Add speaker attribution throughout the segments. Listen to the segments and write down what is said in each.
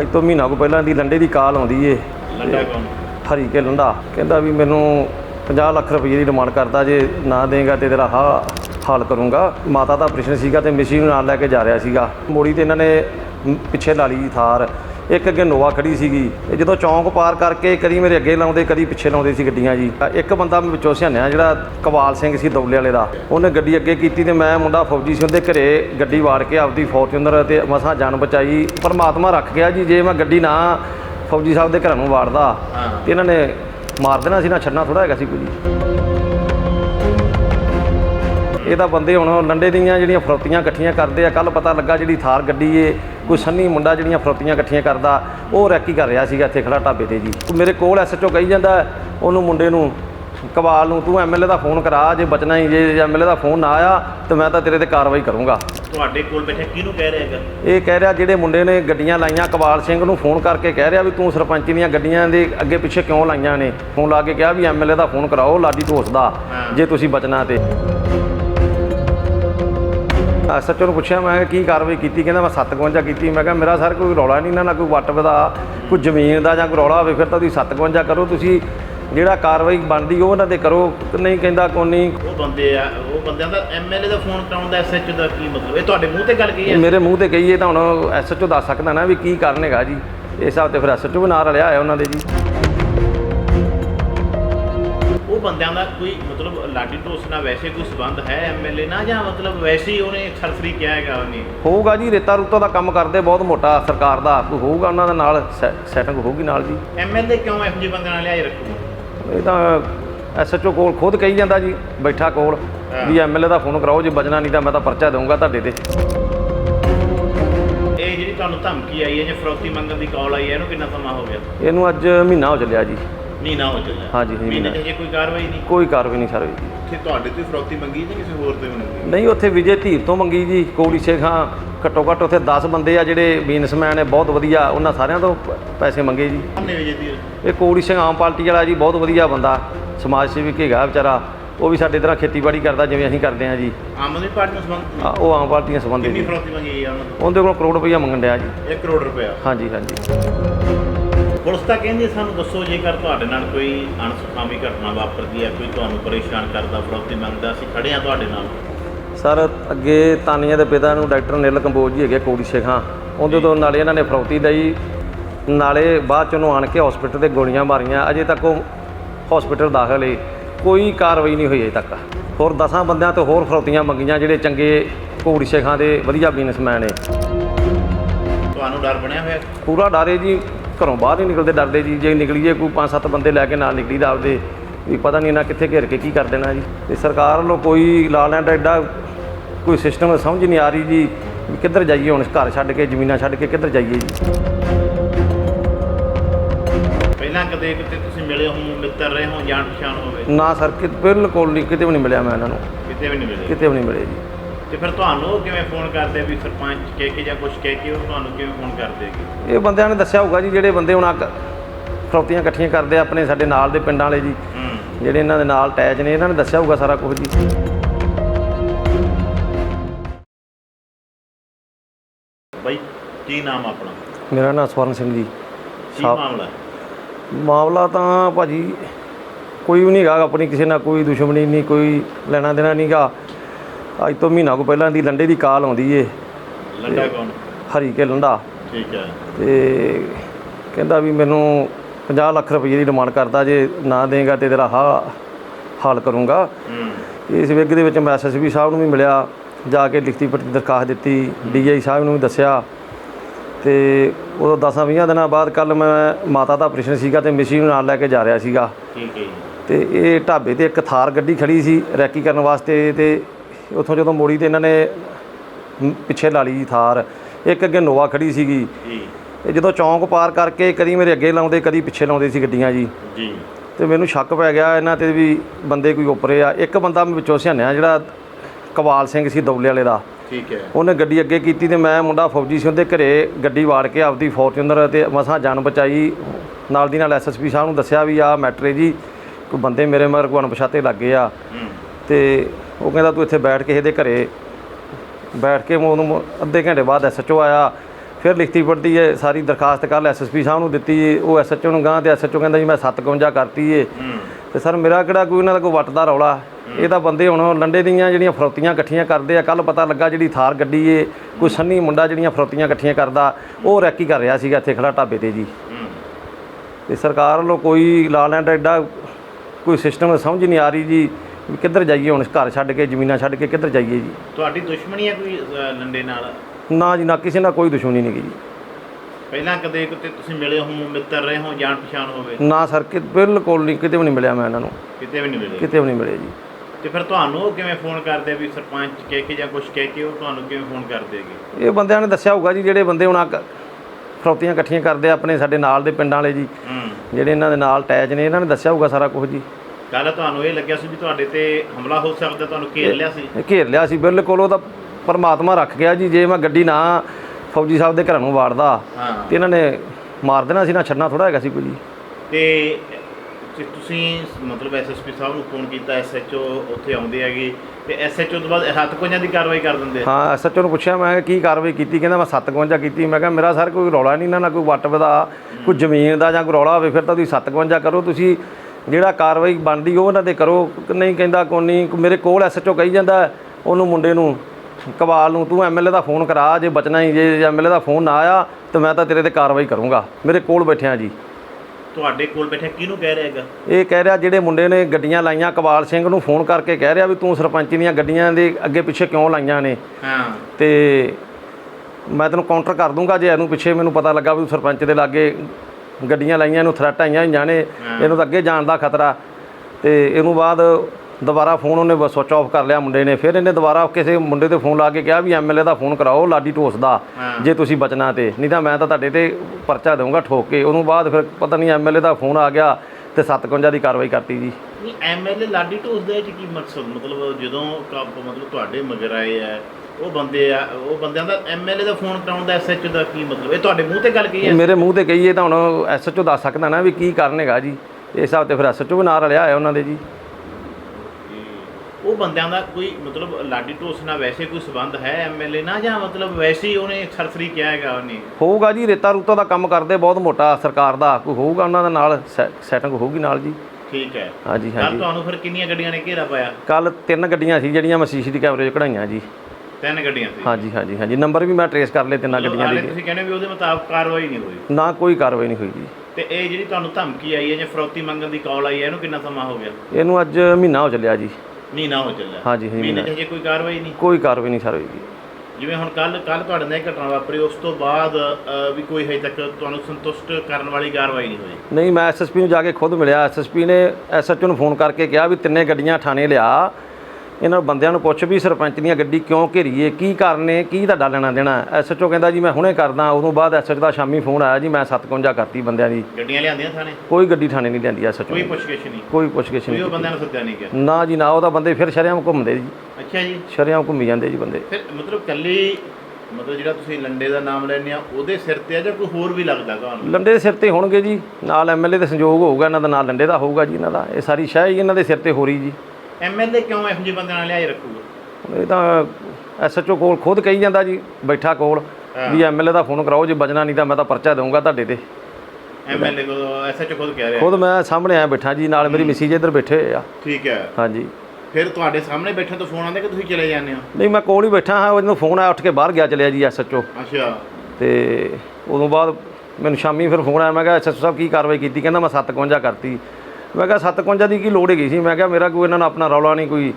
Speaker 1: ਅੱਜ ਤੋਂ ਮਹੀਨਾ ਕੁ ਪਹਿਲਾਂ ਦੀ ਲੰਡੇ ਦੀ ਕਾਲ ਆਉਂਦੀ ਏ।
Speaker 2: ਲੰਡਾ ਕੌਣ?
Speaker 1: ਹਰੀ ਕੇ ਲੰਡਾ। ਕਹਿੰਦਾ ਵੀ ਮੈਨੂੰ 50 ਲੱਖ ਰੁਪਏ ਦੀ ਡਿਮਾਂਡ ਕਰਦਾ ਜੇ ਨਾ ਦੇਗਾ ਤੇ ਤੇਰਾ ਹਾ ਹਾਲ ਕਰੂੰਗਾ। ਮਾਤਾ ਦਾ ਆਪਰੇਸ਼ਨ ਸੀਗਾ ਤੇ ਮਿਸੀ ਨੂੰ ਨਾਲ ਲੈ ਕੇ ਜਾ ਰਿਹਾ ਸੀਗਾ। ਮੋੜੀ ਤੇ ਇਹਨਾਂ ਨੇ ਪਿੱਛੇ ਲਾ ਲਈ ਥਾਰ। ਇੱਕ ਅੱਗੇ ਨੋਵਾ ਖੜੀ ਸੀਗੀ। ਇਹ ਜਦੋਂ ਚੌਂਕ ਪਾਰ ਕਰਕੇ ਕਦੀ ਮੇਰੇ ਅੱਗੇ ਲਾਉਂਦੇ ਕਦੀ ਪਿੱਛੇ ਲਾਉਂਦੇ ਸੀ ਗੱਡੀਆਂ ਜੀ। ਇੱਕ ਬੰਦਾ ਮੈਂ ਵਿੱਚੋਂ ਸਿਆਣਿਆ ਜਿਹੜਾ ਕਵਾਲ ਸਿੰਘ ਸੀ ਦੌਲੇ ਵਾਲੇ ਦਾ। ਉਹਨੇ ਗੱਡੀ ਅੱਗੇ ਕੀਤੀ ਤੇ ਮੈਂ ਮੁੰਡਾ ਫੌਜੀ ਸੀ ਉਹਦੇ ਘਰੇ ਗੱਡੀ ਵਾੜ ਕੇ ਆਪਦੀ ਫੋਰਚੂਨਰ ਤੇ ਮਸਾਂ ਜਾਨ ਬਚਾਈ। ਪਰਮਾਤਮਾ ਰੱਖ ਗਿਆ ਜੀ ਜੇ ਮੈਂ ਗੱਡੀ ਨਾ ਫੌਜੀ ਸਾਹਿਬ ਦੇ ਘਰਾਂ ਨੂੰ ਵਾੜਦਾ ਤੇ ਇਹਨਾਂ ਨੇ ਮਾਰ ਦੇਣਾ ਸੀ ਨਾ ਛੱਡਣਾ ਥੋੜਾ ਹੈਗਾ ਸੀ ਕੋਈ। ਇਹ ਤਾਂ ਬੰਦੇ ਹੁਣ ਲੰਡੇ ਦੀਆਂ ਜਿਹੜੀਆਂ ਫਰੋਤੀਆਂ ਇਕੱਠੀਆਂ ਕਰਦੇ ਆ ਕੱਲ ਪਤਾ ਲੱਗਾ ਜਿਹੜੀ ਥਾਰ ਗੱਡੀ ਏ ਕੋਈ ਸੰਨੀ ਮੁੰਡਾ ਜਿਹੜੀਆਂ ਫਰੋਤੀਆਂ ਇਕੱਠੀਆਂ ਕਰਦਾ ਉਹ ਰੈਕੀ ਕਰ ਰਿਹਾ ਸੀਗਾ ਇੱਥੇ ਖੜਾ ਢਾਬੇ ਤੇ ਜੀ। ਮੇਰੇ ਕੋਲ ਐਸਐਚਓ ਕਹੀ ਜਾਂਦਾ ਉਹਨੂੰ ਮੁੰਡੇ ਨੂੰ ਕਵਾਲ ਨੂੰ ਤੂੰ ਐਮਐਲਏ ਦਾ ਫੋਨ ਕਰਾ ਜੇ ਬਚਣਾ ਹੀ ਜੇ ਐਮਐਲਏ ਦਾ ਫੋਨ ਨਾ ਆਇਆ ਤੇ ਮੈਂ ਤਾਂ ਤੇਰੇ ਤੇ ਕਾਰਵਾਈ ਕਰੂੰਗਾ।
Speaker 2: ਤੁਹਾਡੇ ਕੋਲ ਬੈਠੇ ਕਿਹਨੂੰ ਕਹਿ ਰਿਹਾ ਹੈਗਾ?
Speaker 1: ਇਹ ਕਹਿ ਰਿਹਾ ਜਿਹੜੇ ਮੁੰਡੇ ਨੇ ਗੱਡੀਆਂ ਲਾਈਆਂ ਕਵਾਲ ਸਿੰਘ ਨੂੰ ਫੋਨ ਕਰਕੇ ਕਹਿ ਰਿਹਾ ਵੀ ਤੂੰ ਸਰਪੰਚ ਦੀਆਂ ਗੱਡੀਆਂ ਦੇ ਅੱਗੇ ਪਿੱਛੇ ਕਿਉਂ ਲਾਈਆਂ ਨੇ? ਫੋਨ ਲਾ ਕੇ ਕਿਹਾ ਵੀ ਐਮਐਲਏ ਦਾ ਫੋਨ ਕਰਾਓ ਲਾਡੀ ਢੋਸ ਦਾ। ਜੇ ਤੁਸੀਂ ਬਚਣਾ ਤੇ। ਐਸਐਚਓ ਨੂੰ ਪੁੱਛਿਆ ਮੈਂ ਕੀ ਕਾਰਵਾਈ ਕੀਤੀ? ਕਹਿੰਦਾ ਮੈਂ 57 ਕੀਤੀ। ਮੈਂ ਕਿਹਾ ਮੇਰਾ ਸਰ ਕੋਈ ਰੌਲਾ ਨਹੀਂ ਨਾ ਨਾ ਕੋਈ ਵੱਟ ਦਾ ਕੋਈ ਜ਼ਮੀਨ ਦਾ ਜਾਂ ਕੋਈ ਰੌਲਾ ਹੋਵੇ ਫਿਰ ਤਾਂ ਤੁਸੀਂ 57 ਕਰੋ। ਤੁਸੀਂ ਜਿਹੜਾ ਕਾਰਵਾਈ ਬਣਦੀ ਉਹ ਉਹਨਾਂ ਤੇ ਕਰੋ। ਨਹੀਂ ਕਹਿੰਦਾ ਕੋਈ ਨਹੀਂ।
Speaker 2: ਉਹ ਬੰਦੇ ਆ ਉਹ ਬੰਦਿਆਂ ਦਾ ਐਮਐਲਏ ਦਾ ਫੋਨ ਕਰਾਉਣ ਦਾ ਐਸਐਚ ਦਾ ਕੀ ਮਤਲਬ? ਇਹ ਤੁਹਾਡੇ ਮੂੰਹ ਤੇ ਗੱਲ ਕੀ ਹੈ?
Speaker 1: ਮੇਰੇ ਮੂੰਹ ਤੇ ਕਹੀਏ ਤਾਂ ਹੁਣ ਐਸਐਚਓ ਦੱਸ ਸਕਦਾ ਨਾ ਵੀ ਕੀ ਕਾਰਨ ਹੈਗਾ ਜੀ। ਇਸ ਹਿਸਾਬ ਤੇ ਫਿਰ ਐਸਐਚਓ ਨਾਲ ਰਲਿਆ ਹੋਇਆ ਉਹਨਾਂ ਦੇ ਜੀ।
Speaker 2: ਉਹ ਬੰਦਿਆਂ ਦਾ ਕੋਈ ਮਤਲਬ ਲਾਡੀ ਢੋਸ ਨਾਲ ਵੈਸੇ ਕੋਈ ਸਬੰਧ ਹੈ ਐਮਐਲਏ ਨਾਲ? ਜਾਂ ਮਤਲਬ ਵੈਸੇ ਹੀ ਉਹਨੇ ਸਰਫਰੀ ਕਿਹਾ ਹੈਗਾ ਉਹਨੇ?
Speaker 1: ਹੋਊਗਾ ਜੀ ਰੇਤਾ ਰੂਤਾ ਦਾ ਕੰਮ ਕਰਦੇ ਬਹੁਤ ਮੋਟਾ ਸਰਕਾਰ ਦਾ ਕੋਈ ਹੋਊਗਾ ਉਹਨਾਂ ਦੇ ਨਾਲ ਸੈਟਿੰਗ ਹੋਊਗੀ ਨਾਲ ਜੀ।
Speaker 2: ਐਮਐਲਏ ਕਿਉਂ ਇਹੋ ਜਿਹੇ ਬੰਦਿਆਂ ਨਾਲ ਲਿਆਈ ਰੱਖੂ?
Speaker 1: ਇਹ ਤਾਂ ਐਸਐਚਓ ਕੋਲ ਖੁਦ ਕਹੀ ਜਾਂਦਾ ਜੀ ਬੈਠਾ ਕੋਲ ਵੀ ਐਮਐਲਏ ਦਾ ਫੋਨ ਕਰਾਓ ਜੇ ਬਜਣਾ ਨਹੀਂ ਤਾਂ ਮੈਂ ਤਾਂ ਪਰਚਾ ਦਊਂਗਾ ਤੁਹਾਡੇ ਤੇ।
Speaker 2: ਇਹ ਜਿਹੜੀ ਤੁਹਾਨੂੰ ਧਮਕੀ ਆਈ ਹੈ ਜਾਂ ਫਰੌਤੀ ਮੰਗਣ ਦੀ ਕਾਲ ਆਈ ਹੈ ਇਹਨੂੰ ਕਿੰਨਾ ਸਮਾਂ ਹੋ ਗਿਆ?
Speaker 1: ਇਹਨੂੰ ਅੱਜ ਮਹੀਨਾ ਹੋ ਚੱਲਿਆ ਜੀ।
Speaker 2: ਮਹੀਨਾ ਹੋ ਚੱਲਿਆ।
Speaker 1: ਹਾਂਜੀ, ਜੀ,
Speaker 2: ਮਹੀਨੇ 'ਚ
Speaker 1: ਮਹੀਨਾ।
Speaker 2: ਹਜੇ ਕੋਈ ਕਾਰਵਾਈ ਨਹੀਂ?
Speaker 1: ਕੋਈ ਕਾਰਵਾਈ ਨਹੀਂ ਸਰ। ਹੋਈ ਜੀ
Speaker 3: ਕਿ ਤੁਹਾਡੇ ਤੇ ਫਰੌਤੀ ਮੰਗੀ ਜਾਂ ਕਿਸੇ ਹੋਰ ਤੇ ਮੰਗੀ?
Speaker 1: ਨਹੀਂ ਉੱਥੇ ਵਿਜੇ ਧੀਰ ਤੋਂ ਮੰਗੀ ਜੀ ਕੋੜੀ ਸੇਖਾਂ ਘੱਟੋ ਘੱਟ ਉੱਥੇ 10 ਬੰਦੇ ਆ ਜਿਹੜੇ ਬਿਜ਼ਨਸਮੈਨ ਨੇ ਬਹੁਤ ਵਧੀਆ। ਉਹਨਾਂ ਸਾਰਿਆਂ ਤੋਂ ਪ- ਪੈਸੇ ਮੰਗੇ ਜੀ।
Speaker 2: ਕਿੰਨੇ ਵਜੇ ਦੀ
Speaker 1: ਇਹ ਕੋੜੀ ਸਿੰਘ ਆਮ ਪਾਰਟੀ ਵਾਲਾ ਜੀ ਬਹੁਤ ਵਧੀਆ ਬੰਦਾ। ਸਮਾਜ ਸੇਵੀ ਹੈਗਾ ਵਿਚਾਰਾ। ਉਹ ਵੀ ਸਾਡੇ ਤਰ੍ਹਾਂ ਖੇਤੀਬਾੜੀ ਕਰਦਾ ਜਿਵੇਂ ਅਸੀਂ ਕਰਦੇ ਹਾਂ ਜੀ।
Speaker 2: ਆਮ ਆਦਮੀ ਪਾਰਟੀ ਨਾਲ ਸੰਬੰਧ
Speaker 1: ਆ, ਉਹ ਆਮ ਪਾਰਟੀਆਂ ਸੰਬੰਧੀ
Speaker 2: ਕਿੰਨੀ
Speaker 1: ਜੀ।
Speaker 2: ਫਰੌਤੀ ਮੰਗੀ ਹੈ ਉਹਨਾਂ
Speaker 1: ਉਹਦੇ ਕੋਲ ਕਰੋੜ ਰੁਪਈਆ ਮੰਗਣ ਡਿਆ ਜੀ।
Speaker 2: ਤੋਂ 1 ਕਰੋੜ ਰੁਪਇਆ
Speaker 1: ਹਾਂਜੀ ਹਾਂਜੀ।
Speaker 2: ਪੁਲਿਸ ਤਾਂ ਕਹਿੰਦੀ ਹੈ, ਸਾਨੂੰ ਦੱਸੋ ਜੇਕਰ ਤੁਹਾਡੇ ਨਾਲ ਕੋਈ ਅਣਸੁਖਾਵੀ ਘਟਨਾ ਵਾਪਰਦੀ ਹੈ ਕੋਈ ਤੁਹਾਨੂੰ ਪਰੇਸ਼ਾਨ ਕਰਦਾ ਫਰੌਤੀ ਮੰਗਦਾ ਅਸੀਂ ਖੜੇ ਹਾਂ ਤੁਹਾਡੇ ਨਾਲ।
Speaker 1: ਸਰ ਅੱਗੇ ਤਾਨੀਆ ਦੇ ਪਿਤਾ ਨੂੰ ਡਾਕਟਰ ਨਿਲ ਕੰਬੋਜ ਜੀ ਹੈਗੇ ਕੋੜੀ ਸੇਖਾਂ। ਉਹਦੇ ਤੋਂ ਨਾਲੇ ਇਹਨਾਂ ਨੇ ਫਰੌਤੀ ਦਈ ਨਾਲੇ ਬਾਅਦ ਚ ਉਹਨੂੰ ਆਣ ਕੇ ਹਸਪੀਟਲ ਤੇ ਗੋਲੀਆਂ ਮਾਰੀਆਂ ਅਜੇ ਤੱਕ ਉਹ ਹਸਪੀਟਲ ਦਾਖਲ ਏ। ਕੋਈ ਕਾਰਵਾਈ ਨਹੀਂ ਹੋਈ ਅਜੇ ਤੱਕ। ਹੋਰ 10 ਬੰਦਿਆਂ ਤੋਂ ਹੋਰ ਫਰੌਤੀਆਂ ਮੰਗੀਆਂ ਜਿਹੜੇ ਚੰਗੇ ਕੋੜੀ ਸੇਖਾਂ ਦੇ ਵਧੀਆ ਬਿਜ਼ਨਸਮੈਨ ਨੇ
Speaker 2: ਤੁਹਾਨੂੰ ਡਰ ਬਣਿਆ ਹੋਇਆ?
Speaker 1: ਪੂਰਾ ਡਰੇ ਜੀ। ਘਰੋਂ ਬਾਹਰ ਨਹੀਂ ਨਿਕਲਦੇ ਡਰਦੇ ਜੀ। ਜੇ ਨਿਕਲੀਏ ਕੋਈ ਪੰਜ ਸੱਤ ਬੰਦੇ ਲੈ ਕੇ ਨਾਲ ਨਿਕਲੀ ਦਾ ਆਪਦੇ ਵੀ ਪਤਾ ਨਹੀਂ ਇਹਨਾਂ ਕਿੱਥੇ ਘੇਰ ਕੇ ਕੀ ਕਰ ਦੇਣਾ ਜੀ। ਤੇ ਸਰਕਾਰ ਵੱਲੋਂ ਕੋਈ ਲਾ ਲੈਂਡ ਐਡਾ ਕੋਈ ਸਿਸਟਮ ਸਮਝ ਨਹੀਂ ਆ ਰਹੀ ਜੀ ਕਿੱਧਰ ਜਾਈਏ ਹੁਣ ਘਰ ਛੱਡ ਕੇ ਜ਼ਮੀਨਾਂ ਛੱਡ ਕੇ ਕਿੱਧਰ ਜਾਈਏ ਜੀ।
Speaker 2: ਪਹਿਲਾਂ ਕਦੇ ਕਿਤੇ ਤੁਸੀਂ ਮਿਲੇ ਹੋ ਮਿੱਤਰ ਰਹੇ ਹੋ ਜਾਣ ਪਛਾਣ ਹੋਵੇ?
Speaker 1: ਨਾ ਸਰ ਕਿ ਬਿਲਕੁਲ ਨਹੀਂ ਕਿਤੇ ਵੀ ਨਹੀਂ ਮਿਲਿਆ ਮੈਂ ਇਹਨਾਂ ਨੂੰ।
Speaker 2: ਕਿਤੇ ਵੀ ਨਹੀਂ ਮਿਲੇ?
Speaker 1: ਕਿਤੇ ਵੀ ਨਹੀਂ ਮਿਲੇ ਜੀ।
Speaker 2: ਤੇ ਫਿਰ ਤੁਹਾਨੂੰ ਉਹ ਕਿਵੇਂ ਫੋਨ ਕਰਦੇ ਵੀ ਸਰਪੰਚ ਕਹਿ ਕੇ ਜਾਂ ਕੁਝ ਕਹਿ ਕੇ ਉਹ ਤੁਹਾਨੂੰ ਕਿਵੇਂ ਫੋਨ ਕਰਦੇ
Speaker 1: ਇਹ ਬੰਦਿਆਂ ਨੇ ਦੱਸਿਆ ਹੋਊਗਾ ਜੀ ਜਿਹੜੇ ਬੰਦੇ ਹੁਣ ਫਰੌਤੀਆਂ ਇਕੱਠੀਆਂ ਕਰਦੇ ਆ ਆਪਣੇ ਸਾਡੇ ਨਾਲ ਦੇ ਪਿੰਡਾਂ ਵਾਲੇ ਜੀ। ਜਿਹੜੇ ਇਹਨਾਂ ਦੇ ਨਾਲ ਅਟੈਚ ਨੇ ਇਹਨਾਂ ਨੇ ਦੱਸਿਆ ਹੋਊਗਾ ਸਾਰਾ ਕੁਝ ਜੀ।
Speaker 2: ਬਾਈ ਕੀ ਨਾਮ ਆਪਣਾ?
Speaker 1: ਮੇਰਾ ਨਾਮ ਸਵਰਨ ਸਿੰਘ ਜੀ।
Speaker 2: ਕੀ
Speaker 1: ਸਾਹਿਬ-
Speaker 2: ਮਾਮਲਾ?
Speaker 1: ਮਾਮਲਾ ਤਾਂ ਭਾਜੀ ਕੋਈ ਵੀ ਨਹੀਂ ਹੈਗਾ ਆਪਣੀ ਕਿਸੇ ਨਾਲ ਕੋਈ ਦੁਸ਼ਮਣੀ ਨਹੀਂ ਕੋਈ ਲੈਣਾ ਦੇਣਾ ਨਹੀਂਗਾ ਅੱਜ ਤੋਂ ਮਹੀਨਾ ਕੁ ਪਹਿਲਾਂ ਦੀ ਲੰਡੇ ਦੀ ਕਾਲ ਆਉਂਦੀ ਏ।
Speaker 2: ਲੰਡਾ ਕੌਣ?
Speaker 1: ਹਰੀ ਕੇ ਲੰਡਾ।
Speaker 2: ਠੀਕ ਹੈ।
Speaker 1: ਤੇ ਕਹਿੰਦਾ ਵੀ ਮੈਨੂੰ 50 ਲੱਖ ਰੁਪਏ ਦੀ ਡਿਮਾਂਡ ਕਰਦਾ ਜੇ ਨਾ ਦੇਗਾ ਤੇ ਤੇਰਾ ਹਾ ਹਾਲ ਕਰੂੰਗਾ। ਇਸ ਵਿਗ ਦੇ ਵਿੱਚ ਮੈਂ ਐਸਐਸਪੀ ਸਾਹਿਬ ਨੂੰ ਵੀ ਮਿਲਿਆ ਜਾ ਕੇ ਲਿਖਤੀ ਦਰਖਾਸਤ ਦਿੱਤੀ ਡੀਆਈ ਸਾਹਿਬ ਨੂੰ ਵੀ ਦੱਸਿਆ। ਤੇ ਉਦੋਂ 10-20 ਦਿਨਾਂ ਬਾਅਦ ਕੱਲ ਮੈਂ ਮਾਤਾ ਦਾ ਆਪਰੇਸ਼ਨ ਸੀਗਾ ਤੇ ਮਿਸੀ ਨੂੰ ਨਾਲ ਲੈ ਕੇ ਜਾ ਰਿਹਾ ਸੀਗਾ।
Speaker 2: ਠੀਕ ਹੈ
Speaker 1: ਤੇ ਇਹ ਢਾਬੇ ਤੇ ਇੱਕ ਥਾਰ ਗੱਡੀ ਖੜੀ ਸੀ ਰੈਕੀ ਕਰਨ ਵਾਸਤੇ ਤੇ ਉੱਥੋਂ ਜਦੋਂ ਮੋੜੀ ਤੇ ਇਹਨਾਂ ਨੇ ਪਿੱਛੇ ਲਾ ਲਈ ਥਾਰ ਇੱਕ ਅੱਗੇ ਨੋਵਾ ਖੜੀ ਸੀਗੀ।
Speaker 2: ਜੀ।
Speaker 1: ਇਹ ਜਦੋਂ ਚੌਂਕ ਪਾਰ ਕਰਕੇ ਕਦੀ ਮੇਰੇ ਅੱਗੇ ਲਾਉਂਦੇ ਕਦੀ ਪਿੱਛੇ ਲਾਉਂਦੇ ਸੀ ਗੱਡੀਆਂ ਜੀ।
Speaker 2: ਜੀ।
Speaker 1: ਤੇ ਮੈਨੂੰ ਸ਼ੱਕ ਪੈ ਗਿਆ ਇਹਨਾਂ ਤੇ ਵੀ ਬੰਦੇ ਕੋਈ ਉੱਪਰੇ ਆ। ਇੱਕ ਬੰਦਾ ਮੈਂ ਵਿੱਚੋਂ ਸਿਆਣਿਆ ਜਿਹੜਾ ਕਵਾਲ ਸਿੰਘ ਸੀ ਦੌਲੇ ਵਾਲੇ ਦਾ।
Speaker 3: ਠੀਕ ਹੈ।
Speaker 1: ਉਹਨੇ ਗੱਡੀ ਅੱਗੇ ਕੀਤੀ ਤੇ ਮੈਂ ਮੁੰਡਾ ਫੌਜੀ ਸੀ ਉਹਦੇ ਘਰੇ ਗੱਡੀ ਵਾੜ ਕੇ ਆਪਦੀ ਫੋਰਚੂਨਰ ਤੇ ਮਸਾਂ ਜਾਨ ਬਚਾਈ। ਨਾਲ ਦੀ ਨਾਲ ਐਸਐਸਪੀ ਸਾਹਿਬ ਨੂੰ ਦੱਸਿਆ ਵੀ ਆ ਮੈਟਰੇ ਜੀ ਕੋਈ ਬੰਦੇ ਮੇਰੇ ਮਗਰ ਕੋਈ ਅਣਪਛਾਤੇ ਲੱਗੇ ਆ। ਤੇ ਉਹ ਕਹਿੰਦਾ ਤੂੰ ਇੱਥੇ ਬੈਠ ਕੇ ਇਹਦੇ ਘਰੇ ਬੈਠ ਕੇ ਮੈਂ ਉਹਨੂੰ ਅੱਧੇ ਘੰਟੇ ਬਾਅਦ ਐਸਐਚਓ ਆਇਆ ਫਿਰ ਲਿਖਤੀ ਪੜਤੀ ਹੈ ਸਾਰੀ ਦਰਖਾਸਤ ਕੱਲ ਐਸਐਸਪੀ ਸਾਹਿਬ ਨੂੰ ਦਿੱਤੀ ਉਹ ਐਸਐਚਓ ਨੂੰ ਗਾਂ ਤੇ ਐਸਐਚਓ ਕਹਿੰਦਾ ਜੀ ਮੈਂ 751 ਕਰਤੀ ਏ। ਤੇ ਸਰ ਮੇਰਾ ਕਿਹੜਾ ਕੋਈ ਇਹਨਾਂ ਦਾ ਕੋਈ ਵੱਟ ਦਾ ਰੌਲਾ ਇਹ ਤਾਂ ਬੰਦੇ ਹੁਣ ਲੰਡੇ ਦੀਆਂ ਜਿਹੜੀਆਂ ਫਰੌਤੀਆਂ ਇਕੱਠੀਆਂ ਕਰਦੇ ਆ ਕੱਲ ਪਤਾ ਲੱਗਾ ਜਿਹੜੀ ਥਾਰ ਗੱਡੀ ਏ ਕੋਈ ਸੰਨੀ ਮੁੰਡਾ ਜਿਹੜੀਆਂ ਫਰੌਤੀਆਂ ਇਕੱਠੀਆਂ ਕਰਦਾ ਉਹ ਰੈਕੀ ਕਰ ਰਿਹਾ ਸੀਗਾ ਇੱਥੇ ਖੜਾ ਢਾਬੇ ਤੇ ਜੀ। ਤੇ ਸਰਕਾਰ ਵੱਲੋਂ ਕੋਈ ਲਾ ਲੈਂਡ ਐਡਾ ਕੋਈ ਸਿਸਟਮ ਸਮਝ ਨਹੀਂ ਆ ਰਹੀ ਜੀ। ਵੀ ਕਿੱਧਰ ਜਾਈਏ ਹੁਣ ਘਰ ਛੱਡ ਕੇ ਜ਼ਮੀਨਾਂ ਛੱਡ ਕੇ ਕਿੱਧਰ ਜਾਈਏ ਜੀ?
Speaker 2: ਤੁਹਾਡੀ ਦੁਸ਼ਮਣੀ ਹੈ ਕੋਈ ਅ, ਲੰਡੇ ਨਾਲ?
Speaker 1: ਨਾ ਜੀ ਨਾ ਕਿਸੇ ਨਾਲ ਕੋਈ ਦੁਸ਼ਮਣੀ ਨਹੀਂ ਗੀ ਜੀ।
Speaker 2: ਪਹਿਲਾਂ ਕਦੇ ਕਿਤੇ ਤੁਸੀਂ ਮਿਲੇ ਹੋ ਮਿੱਤਰ ਰਹੇ ਹੋ ਜਾਣ ਪਛਾਣ ਹੋਵੇ?
Speaker 1: ਨਾ ਸਰ ਕਿ ਬਿਲਕੁਲ ਨਹੀਂ ਕਿਤੇ ਵੀ ਨਹੀਂ ਮਿਲਿਆ ਮੈਂ ਇਹਨਾਂ ਨੂੰ।
Speaker 2: ਕਿਤੇ ਵੀ ਨਹੀਂ ਮਿਲੇ?
Speaker 1: ਕਿਤੇ ਵੀ ਨਹੀਂ ਮਿਲੇ ਜੀ।
Speaker 2: ਤੇ ਫਿਰ ਤੁਹਾਨੂੰ ਉਹ ਕਿਵੇਂ ਫੋਨ ਕਰਦੇ ਵੀ ਸਰਪੰਚ ਕਹਿ ਕੇ ਜਾਂ ਕੁਝ ਕਹਿ ਕੇ ਉਹ ਤੁਹਾਨੂੰ ਕਿਵੇਂ ਫੋਨ ਕਰਦੇ ਹੈਗੇ?
Speaker 1: ਇਹ ਬੰਦਿਆਂ ਨੇ ਦੱਸਿਆ ਹੋਊਗਾ ਜੀ ਜਿਹੜੇ ਬੰਦੇ ਹੁਣ ਆ ਕ- ਫਰੌਤੀਆਂ ਇਕੱਠੀਆਂ ਕਰਦੇ ਆ ਆਪਣੇ ਸਾਡੇ ਨਾਲ ਦੇ ਪਿੰਡਾਂ ਵਾਲੇ ਜੀ
Speaker 2: ਹੂੰ।
Speaker 1: ਜਿਹੜੇ ਇਹਨਾਂ ਦੇ ਨਾਲ ਅਟੈਚ ਨੇ ਇਹਨਾਂ ਨੇ ਦੱਸਿਆ ਹੋਊਗਾ ਸਾਰਾ ਕੁਝ ਜੀ।
Speaker 2: ਕੱਲ ਤੁਹਾਨੂੰ ਇਹ ਲੱਗਿਆ ਸੀ ਵੀ ਤੁਹਾਡੇ ਤੇ ਹਮਲਾ ਹੋ ਸਕਦਾ ਤੁਹਾਨੂੰ ਘੇਰ ਲਿਆ ਸੀ?
Speaker 1: ਘੇਰ ਲਿਆ ਸੀ ਬਿਲਕੁਲ ਉਹ ਤਾਂ ਪਰਮਾਤਮਾ ਰੱਖ ਗਿਆ ਜੀ ਜੇ ਮੈਂ ਗੱਡੀ ਨਾ ਫੌਜੀ ਸਾਹਿਬ ਦੇ ਘਰਾਂ ਨੂੰ ਵਾੜਦਾ ਤੇ ਇਹਨਾਂ ਨੇ ਮਾਰ ਦੇਣਾ ਸੀ ਨਾ ਛੱਡਣਾ ਥੋੜਾ ਹੈਗਾ ਸੀ ਕੋਈ ਜੀ।
Speaker 2: ਤੇ ਤੇ ਤੁਸੀਂ ਮਤਲਬ ਐਸਐਸਪੀ ਸਾਹਿਬ ਨੂੰ ਫੋਨ ਕੀਤਾ ਐਸਐਚਓ ਉੱਥੇ ਆਉਂਦੇ ਹੈਗੇ ਤੇ ਐਸਐਚਓ ਤੋਂ ਬਾਅਦ ਹੱਥ ਕੋਈਆਂ ਦੀ ਕਾਰਵਾਈ ਕਰ ਦਿੰਦੇ?
Speaker 1: ਹਾਂ ਐਸਐਚਓ ਨੂੰ ਪੁੱਛਿਆ ਮੈਂ ਕੀ ਕਾਰਵਾਈ ਕੀਤੀ ਕਹਿੰਦਾ ਮੈਂ 57 ਕੀਤੀ ਮੈਂ ਕਿਹਾ ਮੇਰਾ ਸਰ ਕੋਈ ਰੌਲਾ ਨਹੀਂ ਨਾ ਕੋਈ ਵੱਟ ਵਧਾ ਕੋਈ ਜ਼ਮੀਨ ਦਾ ਜਾਂ ਕੋਈ ਰੌਲਾ ਹੋਵੇ ਫਿਰ ਤਾਂ ਤੁਸੀਂ 57 ਕਰੋ ਤੁਸੀਂ ਜਿਹੜਾ ਕਾਰਵਾਈ ਬਣਦੀ ਉਹ ਉਹਨਾਂ ਤੇ ਕਰੋ। ਨਹੀਂ ਕਹਿੰਦਾ ਕੋਈ ਨਹੀਂ ਮੇਰੇ ਕੋਲ ਐਸਐਚਓ ਕਹੀ ਜਾਂਦਾ ਉਹਨੂੰ ਮੁੰਡੇ ਨੂੰ ਕਵਾਲ ਨੂੰ ਤੂੰ ਐਮਐਲਏ ਦਾ ਫੋਨ ਕਰਾ ਜੇ ਬਚਣਾ ਹੀ ਜੇ ਐਮਐਲਏ ਦਾ ਫੋਨ ਨਾ ਆਇਆ ਤਾਂ ਮੈਂ ਤਾਂ ਤੇਰੇ ਤੇ ਕਾਰਵਾਈ ਕਰੂੰਗਾ। ਮੇਰੇ ਕੋਲ ਬੈਠਿਆ ਜੀ।
Speaker 2: ਤੁਹਾਡੇ ਕੋਲ ਬੈਠਾ ਕਿਹਨੂੰ ਕਹਿ ਰਿਹਾ ਹੈਗਾ?
Speaker 1: ਇਹ ਕਹਿ ਰਿਹਾ ਜਿਹੜੇ ਮੁੰਡੇ ਨੇ ਗੱਡੀਆਂ ਲਾਈਆਂ ਕਵਾਲ ਸਿੰਘ ਨੂੰ ਫੋਨ ਕਰਕੇ ਕਹਿ ਰਿਹਾ ਵੀ ਤੂੰ ਸਰਪੰਚ ਦੀਆਂ ਗੱਡੀਆਂ ਦੇ ਅੱਗੇ ਪਿੱਛੇ ਕਿਉਂ ਲਾਈਆਂ ਨੇ?
Speaker 2: ਹਾਂ।
Speaker 1: ਤੇ ਮੈਂ ਤੈਨੂੰ ਕਾਊਂਟਰ ਕਰ ਦੂੰਗਾ ਜੇ ਇਹਨੂੰ ਪਿੱਛੇ ਮੈਨੂੰ ਪਤਾ ਲੱਗਾ ਵੀ ਤੂੰ ਸਰਪੰਚ ਦੇ ਲਾਗੇ ਗੱਡੀਆਂ ਲਾਈਆਂ ਇਹਨੂੰ ਥ੍ਰੈਟ ਆਈਆਂ ਹੋਈਆਂ ਨੇ ਇਹਨੂੰ ਤਾਂ ਅੱਗੇ ਜਾਣ ਦਾ ਖਤਰਾ। ਤੇ ਇਹਨੂੰ ਬਾਅਦ ਦੁਬਾਰਾ ਫੋਨ ਉਹਨੇ ਸਵਿਚ ਆਫ ਕਰ ਲਿਆ ਮੁੰਡੇ ਨੇ। ਫਿਰ ਇਹਨੇ ਦੁਬਾਰਾ ਕਿਸੇ ਮੁੰਡੇ ਤੇ ਫੋਨ ਲਾ ਕੇ ਕਿਹਾ ਵੀ ਐਮਐਲਏ ਦਾ ਫੋਨ ਕਰਾਓ ਲਾਡੀ ਢੋਸ ਦਾ। ਜੇ ਤੁਸੀਂ ਬਚਣਾ ਤੇ। ਨਹੀਂ ਤਾਂ ਮੈਂ ਤਾਂ ਤੁਹਾਡੇ ਤੇ ਪਰਚਾ ਦਊਂਗਾ ਠੋਕ ਕੇ। ਉਹਨੂੰ ਬਾਅਦ ਫਿਰ ਪਤਾ ਨਹੀਂ ਐਮਐਲਏ ਦਾ ਫੋਨ ਆ ਗਿਆ ਤੇ 57 ਦੀ ਕਾਰਵਾਈ ਕਰਤੀ ਜੀ।
Speaker 2: ਐਮਐਲਏ ਲਾਡੀ ਢੋਸ ਦਾ ਇਹ ਕੀ ਮਕਸਦ? ਮਤਲਬ ਜਦੋਂ ਮਤਲਬ ਤੁਹਾਡੇ ਮਗਰ ਆਏ ਆ ਉਹ ਬੰਦੇ ਆ ਉਹ ਬੰਦਿਆਂ ਦਾ ਐਮਐਲਏ ਦਾ ਫੋਨ ਕਰਾਉਣ ਦਾ ਐਸਐਚਓ ਦਾ ਕੀ ਮਤਲਬ? ਇਹ ਤੁਹਾਡੇ ਮੂੰਹ ਤੇ ਗੱਲ ਕੀ ਹੈ?
Speaker 1: ਮੇਰੇ ਮੂੰਹ ਤੇ ਕਹੀਏ ਤਾਂ ਹੁਣ ਐਸਐਚਓ ਦੱਸ ਸਕਦਾ ਨਾ ਵੀ ਕੀ ਕਾਰਨ ਹੈਗਾ ਜੀ। ਇਸ ਹਿਸਾਬ ਤੇ ਫਿਰ ਐਸਐਚਓ ਵੀ ਨਾਲ ਰਲਿਆ ਹੋਇਆ ਉਹਨਾਂ ਦੇ ਜੀ।
Speaker 2: ਉਹ ਬੰਦਿਆਂ ਦਾ ਕੋਈ ਮਤਲਬ ਲਾਡੀ ਢੋਸ ਨਾਲ ਵੈਸੇ ਕੋਈ ਸਬੰਧ ਹੈ ਐਮਐਲਏ ਨਾਲ ਜਾਂ ਮਤਲਬ ਵੈਸੇ ਹੀ ਉਹਨੇ ਸਰਸਰੀ ਕਿਹਾ ਹੈਗਾ ਉਹਨੇ?
Speaker 1: ਹੋਊਗਾ ਜੀ ਰੇਤਾ ਰੂਤਾ ਦਾ ਕੰਮ ਕਰਦੇ ਬਹੁਤ ਮੋਟਾ ਸਰਕਾਰ ਦਾ। ਕੋਈ ਹੋਊਗਾ ਉਹਨਾਂ ਦੇ ਨਾਲ ਸੈਟਿੰਗ ਹੋਊਗੀ ਨਾਲ ਜੀ।
Speaker 2: ਠੀਕ ਹੈ।
Speaker 1: ਹਾਂਜੀ ਹਾਂਜੀ।
Speaker 2: ਤੁਹਾਨੂੰ ਫਿਰ ਕਿੰਨੀਆਂ ਗੱਡੀਆਂ ਨੇ ਘੇਰਾ ਪਾਇਆ?
Speaker 1: ਕੱਲ ਤਿੰਨ ਗੱਡੀਆਂ ਸੀ ਜਿਹੜੀਆਂ ਮੈਂ ਸੀਸੀਟੀ ਕੈਮਰੇ 'ਚ ਕਢਾਈਆਂ ਜੀ।
Speaker 2: ਤਿੰਨ ਗੱਡੀਆਂ ਸੀ।
Speaker 1: ਹਾਂਜੀ ਹਾਂਜੀ ਹਾਂਜੀ। ਨੰਬਰ ਵੀ ਮੈਂ ਟਰੇਸ ਕਰ ਲਏ ਤਿੰਨਾਂ ਗੱਡੀਆਂ
Speaker 2: ਹਾਲੇ
Speaker 1: ਦੇ।
Speaker 2: ਤੁਸੀਂ ਕਹਿੰਦੇ ਵੀ ਉਹਦੇ ਮੁਤਾਬਕ ਕਾਰਵਾਈ ਨਹੀਂ ਹੋਈ।
Speaker 1: ਨਾ ਕੋਈ ਕਾਰਵਾਈ ਨਹੀਂ ਹੋਈ ਜੀ।
Speaker 2: ਤੇ ਇਹ ਜਿਹੜੀ ਤੁਹਾਨੂੰ ਧਮਕੀ ਆਈ ਹੈ ਜਾਂ ਫਰੌਤੀ ਮੰਗਣ ਦੀ ਕਾਲ ਆਈ ਹੈ ਇਹਨੂੰ ਕਿੰਨਾ ਸਮਾਂ ਹੋ ਗਿਆ?
Speaker 1: ਇਹਨੂੰ ਅੱਜ ਮਹੀਨਾ ਹੋ ਚੱਲਿਆ ਜੀ।
Speaker 2: ਮਹੀਨਾ ਹੋ ਚੱਲਿਆ।
Speaker 1: ਹਾਂਜੀ, ਹਾਂਜੀ,
Speaker 2: ਮਹੀਨੇ 'ਚ। ਹਜੇ ਕੋਈ ਕਾਰਵਾਈ ਨਹੀਂ?
Speaker 1: ਕੋਈ ਕਾਰਵਾਈ ਨਹੀਂ ਸਰ ਹੋਈ ਜੀ।
Speaker 2: ਜਿਵੇਂ ਹੁਣ ਕੱਲ ਕੱਲ ਤੁਹਾਡੇ ਨਾਲ ਇਹ ਘਟਨਾ ਵਾਪਰੀ ਉਸ ਤੋਂ ਬਾਅਦ ਅ, ਵੀ ਕੋਈ ਹਜੇ ਤੱਕ ਤੁਹਾਨੂੰ ਸੰਤੁਸ਼ਟ ਕਰਨ ਵਾਲੀ ਕਾਰਵਾਈ ਨਹੀਂ ਹੋਈ?
Speaker 1: ਨਹੀਂ ਮੈਂ ਐਸਐਸਪੀ ਨੂੰ ਜਾ ਕੇ ਖੁਦ ਮਿਲਿਆ। ਐਸਐਸਪੀ ਨੇ ਐਸਐਚਓ ਨੂੰ ਫੋਨ ਕਰਕੇ ਕਿਹਾ ਵੀ ਤਿੰਨੇ ਗੱਡੀਆਂ ਥਾਣੇ ਲਿਆ। ਇਹਨਾਂ ਬੰਦਿਆਂ ਨੂੰ ਪੁੱਛ ਵੀ ਸਰਪੰਚ ਦੀਆਂ ਗੱਡੀ ਕਿਉਂ ਘੇਰੀਏ ਕੀ ਕਾਰਨ ਹੈ ਕੀ ਤੁਹਾਡਾ ਲੈਣਾ ਦੇਣਾ? ਐਸਐਚਓ ਕਹਿੰਦਾ ਜੀ ਮੈਂ ਹੁਣੇ ਕਰਦਾ ਉਦੋਂ ਬਾਅਦ ਐਸਐਚ ਦਾ ਸ਼ਾਮੀ ਫੋਨ ਆਇਆ ਜੀ ਮੈਂ 57 ਕਰਤੀ ਬੰਦਿਆਂ ਦੀ।
Speaker 2: ਗੱਡੀਆਂ ਲਿਆਂਦੀਆਂ ਥਾਣੇ?
Speaker 1: ਕੋਈ ਗੱਡੀ ਥਾਣੇ ਨਹੀਂ ਲਿਆਂਦੀ ਐਸਐਚਓ
Speaker 2: ਕੋਈ ਪੁੱਛਗਿੱਛ ਨਹੀਂ।
Speaker 1: ਕੋਈ ਪੁੱਛਗਿੱਛ ਨਹੀਂ
Speaker 2: ਉਹ ਬੰਦਿਆਂ ਨੂੰ ਸੱਦਿਆ ਨਹੀਂ ਗਿਆ?
Speaker 1: ਨਾ ਜੀ ਨਾ ਉਹਦਾ ਬੰਦੇ ਫਿਰ ਸ਼ਰਿਆਮ ਘੁੰਮਦੇ ਜੀ।
Speaker 2: ਅੱਛਾ ਜੀ।
Speaker 1: ਸ਼ਰਿਆਮ ਘੁੰਮੀ ਜਾਂਦੇ ਜੀ ਬੰਦੇ।
Speaker 2: ਫਿਰ ਮਤਲਬ ਕੱਲੀ ਮਤਲਬ ਜਿਹੜਾ ਤੁਸੀਂ ਲੰਡੇ ਦਾ ਨਾਮ ਲੈਂਦੇ ਆ ਉਹਦੇ ਸਿਰ ਤੇ ਆ ਜਾਂ ਕੋਈ ਹੋਰ ਵੀ ਲੱਗਦਾ ਤੁਹਾਨੂੰ
Speaker 1: ਲੰਡੇ ਦੇ ਸਿਰ ਤੇ ਹੋਣਗੇ ਜੀ ਨਾਲ ਐਮਐਲਏ ਦੇ ਸੰਯੋਗ ਹੋਊਗਾ ਇਹਨਾਂ ਦਾ ਨਾਲ ਲੰਡੇ ਦਾ ਹੋਊਗਾ ਜੀ ਇਹਨਾਂ ਦਾ। ਇਹ ਸਾਰੀ ਹੀ ਇਹਨਾਂ ਦੇ ਸਿਰ ਤੇ ਹੋ ਰਹੀ ਜੀ।
Speaker 2: ਐਮਐਲਏ ਕਿਉਂ ਇਹੋ ਜਿਹੇ ਬੰਦਿਆਂ ਨਾਲ ਲਿਆਏ ਰੱਖੂਗਾ?
Speaker 1: ਇਹ ਤਾਂ ਐਸਐਚਓ ਕੋਲ ਖੁਦ ਕਹੀ ਜਾਂਦਾ ਜੀ ਬੈਠਾ ਕੋਲ ਵੀ ਐਮਐਲਏ ਦਾ ਫੋਨ ਕਰਾਓ ਜੇ ਬਚਣਾ ਨਹੀਂ ਤਾਂ ਮੈਂ ਤਾਂ ਪਰਚਾ ਦਊਂਗਾ ਤੁਹਾਡੇ ਤੇ।
Speaker 2: ਐਮਐਲਏ ਕੋ ਐਸਐਚ ਖੁਦ ਕਹਿ ਰਿਹਾ।
Speaker 1: ਖੁਦ ਮੈਂ ਸਾਹਮਣੇ ਆਇਆ ਬੈਠਾ ਜੀ ਨਾਲ ਮੇਰੀ ਮਿਸੀ ਜੀ ਇੱਧਰ ਬੈਠੇ ਆ।
Speaker 2: ਠੀਕ ਹੈ।
Speaker 1: ਹਾਂਜੀ।
Speaker 2: ਫਿਰ ਤੁਹਾਡੇ ਸਾਹਮਣੇ ਬੈਠਾ ਤਾਂ ਫੋਨ ਆਉਂਦਾ ਕਿ ਤੁਸੀਂ ਚਲੇ ਜਾਂਦੇ ਹੋ?
Speaker 1: ਨਹੀਂ ਮੈਂ ਕੋਲ ਹੀ ਬੈਠਾ ਹਾਂ ਉਹਨੂੰ ਫੋਨ ਆਇਆ ਉੱਠ ਕੇ ਬਾਹਰ ਗਿਆ ਚਲਿਆ ਜੀ ਐਸਐਚਓ
Speaker 2: ਅੱਛਾ।
Speaker 1: ਤੇ ਉਦੋਂ ਬਾਅਦ ਮੈਨੂੰ ਸ਼ਾਮੀ ਫਿਰ ਫੋਨ ਆਇਆ ਮੈਂ ਕਿਹਾ ਐਸਐਚਓ ਸਾਹਿਬ ਕੀ ਕਾਰਵਾਈ ਕੀਤੀ? ਕਹਿੰਦਾ ਮੈਂ 57 ਕਰਤੀ। ਮੈਂ ਕਿਹਾ 57 ਦੀ ਕੀ ਲੋੜ ਹੈਗੀ ਸੀ? ਮੈਂ ਕਿਹਾ ਮੇਰਾ ਕੋਈ ਇਹਨਾਂ ਨਾਲ ਆਪਣਾ ਰੌਲਾ ਨਹੀਂ ਕੋਈ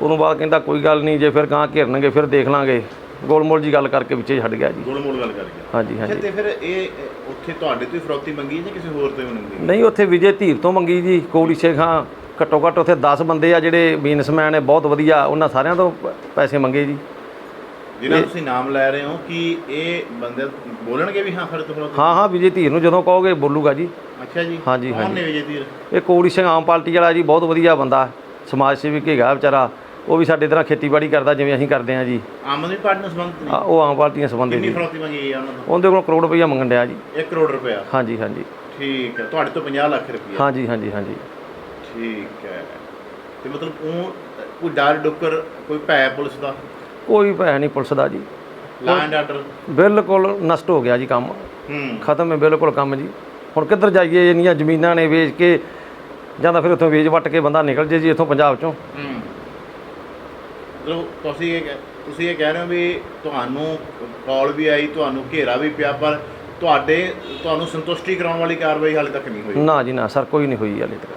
Speaker 1: ਉਦੋਂ ਬਾਅਦ ਕਹਿੰਦਾ ਕੋਈ ਗੱਲ ਨਹੀਂ ਜੇ ਫਿਰ ਗਾਂ ਘਿਰਨਗੇ ਫਿਰ ਦੇਖ ਲਾਂਗੇ। ਗੋਲਮੋਲ ਜੀ ਗੱਲ ਕਰਕੇ ਵਿੱਚੇ ਛੱਡ ਗਿਆ ਜੀ।
Speaker 2: ਗੋਲ ਮੋਲ ਗੱਲ ਕਰ ਗਿਆ
Speaker 1: ਹਾਂਜੀ। ਹਾਂਜੀ
Speaker 2: ਤੇ ਫਿਰ ਇਹ ਉੱਥੇ ਤੁਹਾਡੇ ਤੋਂ ਹੀ ਫਰੌਤੀ ਮੰਗੀ ਜਾਂ ਕਿਸੇ ਹੋਰ ਤੋਂ ਮੰਗੀ?
Speaker 1: ਨਹੀਂ ਉੱਥੇ ਵਿਜੇ ਧੀਰ ਤੋਂ ਮੰਗੀ ਜੀ ਕੋੜੀ ਸ਼ੇਖਾਂ ਘੱਟੋ ਘੱਟ ਉੱਥੇ 10 ਬੰਦੇ ਆ ਜਿਹੜੇ ਬਿਜ਼ਨਸਮੈਨ ਨੇ ਬਹੁਤ ਵਧੀਆ ਉਹਨਾਂ ਸਾਰਿਆਂ ਤੋਂ ਪੈਸੇ ਮੰਗੇ ਜੀ।
Speaker 2: ਜਿਹਨਾਂ ਤੁਸੀਂ ਨਾਮ ਲੈ ਰਹੇ ਹੋ ਕਿ ਇਹ ਬੰਦੇ ਬੋਲਣਗੇ ਵੀ ਹਾਂ ਤੋਂ ਫਰੌਤੀ
Speaker 1: ਹਾਂ ਹਾਂ ਵਿਜੇ ਧੀਰ ਨੂੰ ਜਦੋਂ ਕਹੋਗੇ ਬੋਲੂਗਾ ਜੀ।
Speaker 2: ਅੱਛਾ ਜੀ।
Speaker 1: ਹਾਂਜੀ,
Speaker 2: ਕੌਣ
Speaker 1: ਹਾਂਜੀ।
Speaker 2: ਨੇ ਵਿਜੇ ਧੀਰ
Speaker 1: ਇਹ ਕੋੜੀ ਸਿੰਘ ਆਮ ਪਾਰਟੀ ਵਾਲਾ ਜੀ ਬਹੁਤ ਵਧੀਆ ਬੰਦਾ ਸਮਾਜ ਸੇਵਕ ਹੈਗਾ ਵਿਚਾਰਾ ਉਹ ਵੀ ਸਾਡੇ ਤਰ੍ਹਾਂ ਖੇਤੀਬਾੜੀ ਕਰਦਾ ਜਿਵੇਂ ਅਸੀਂ ਕਰਦੇ ਹਾਂ ਜੀ।
Speaker 2: ਆਮ ਆਦਮੀ ਪਾਰਟੀ ਨਾਲ ਸੰਬੰਧਿਤ
Speaker 1: ਆ,
Speaker 2: ਨੇ
Speaker 1: ਉਹ ਆਮ ਪਾਰਟੀਆਂ ਸੰਬੰਧਿਤ
Speaker 2: ਕਿੰਨੀ
Speaker 1: ਜੀ।
Speaker 2: ਫਰੌਤੀ ਮੰਗੀ ਹੈ ਉਹਨਾਂ ਤੋਂ?
Speaker 1: ਉਹਦੇ ਕੋਲ ਕਰੋੜ ਰੁਪਈਆ ਮੰਗਣ ਡਿਆ ਜੀ।
Speaker 2: 1 ਕਰੋੜ ਰੁਪਇਆ
Speaker 1: ਹਾਂਜੀ ਹਾਂਜੀ।
Speaker 2: ਠੀਕ ਹੈ ਤੁਹਾਡੇ ਤੋਂ 50 ਲੱਖ ਰੁਪਇਆ
Speaker 1: ਹਾਂਜੀ ਹਾਂਜੀ ਹਾਂਜੀ।
Speaker 2: ਠੀਕ ਹੈ। ਤੇ ਮਤਲਬ ਉਹ ਕੋਈ ਡਰ ਡੁੱਕਰ ਕੋਈ ਭੈ ਪੁਲਿਸ ਦਾ?
Speaker 1: ਕੋਈ ਭੈ ਨਹੀਂ ਪੁਲਿਸ ਦਾ ਜੀ।
Speaker 2: ਲਾ ਐਂਡ ਆਰਡਰ
Speaker 1: ਬਿਲਕੁਲ ਨਸ਼ਟ ਹੋ ਗਿਆ ਜੀ ਕੰਮ।
Speaker 2: ਹੂੰ।
Speaker 1: ਖਤਮ ਹੈ ਬਿਲਕੁਲ ਕੰਮ ਜੀ। ਹੁਣ ਕਿੱਧਰ ਜਾਈਏ ਇੰਨੀਆਂ ਜ਼ਮੀਨਾਂ ਨੇ ਵੇਚ ਕੇ ਜਾਂ ਤਾਂ ਫਿਰ ਉੱਥੋਂ ਵੇਚ ਵੱਟ ਕੇ ਬੰਦਾ ਨਿਕਲ ਜੇ ਜੀ ਇੱਥੋਂ ਪੰਜਾਬ ਚੋਂ।
Speaker 2: ਹੂੰ। ਤੁਸੀਂ ਇਹ ਕਹਿ- ਤੁਸੀਂ ਇਹ ਕਹਿ ਰਹੇ ਹੋ ਵੀ ਤੁਹਾਨੂੰ ਕਾਲ ਵੀ ਆਈ ਤੁਹਾਨੂੰ ਘੇਰਾ ਵੀ ਪਿਆ ਪਰ ਤੁਹਾਡੇ ਤੁਹਾਨੂੰ ਸੰਤੁਸ਼ਟੀ ਕਰਾਉਣ ਵਾਲੀ ਕਾਰਵਾਈ ਹਾਲੇ ਤੱਕ ਨਹੀਂ ਹੋਈ।
Speaker 1: ਨਾ ਜੀ ਨਾ ਸਰ ਕੋਈ ਨਹੀਂ ਹੋਈ ਹਾਲੇ ਤੱਕ।